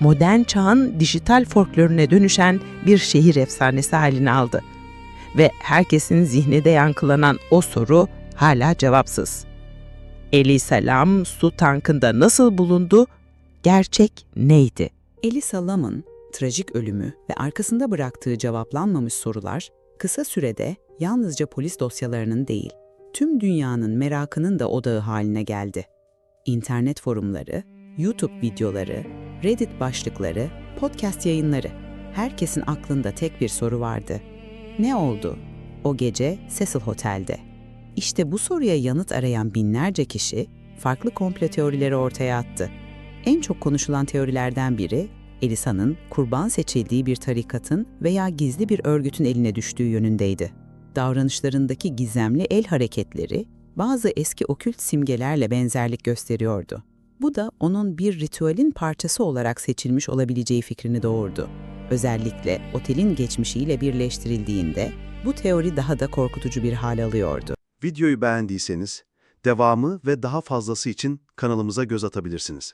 modern çağın dijital folklorüne dönüşen bir şehir efsanesi halini aldı. Ve herkesin zihninde yankılanan o soru hala cevapsız. Elisa Lam su tankında nasıl bulundu? Gerçek neydi? Elisa Lam'ın trajik ölümü ve arkasında bıraktığı cevaplanmamış sorular kısa sürede yalnızca polis dosyalarının değil, tüm dünyanın merakının da odağı haline geldi. İnternet forumları, YouTube videoları, Reddit başlıkları, podcast yayınları, herkesin aklında tek bir soru vardı. Ne oldu? O gece Cecil Hotel'de. İşte bu soruya yanıt arayan binlerce kişi farklı komplo teorileri ortaya attı. En çok konuşulan teorilerden biri, Elisa'nın kurban seçildiği bir tarikatın veya gizli bir örgütün eline düştüğü yönündeydi. Davranışlarındaki gizemli el hareketleri, bazı eski okült simgelerle benzerlik gösteriyordu. Bu da onun bir ritüelin parçası olarak seçilmiş olabileceği fikrini doğurdu. Özellikle otelin geçmişiyle birleştirildiğinde bu teori daha da korkutucu bir hal alıyordu. Videoyu beğendiyseniz, devamı ve daha fazlası için kanalımıza göz atabilirsiniz.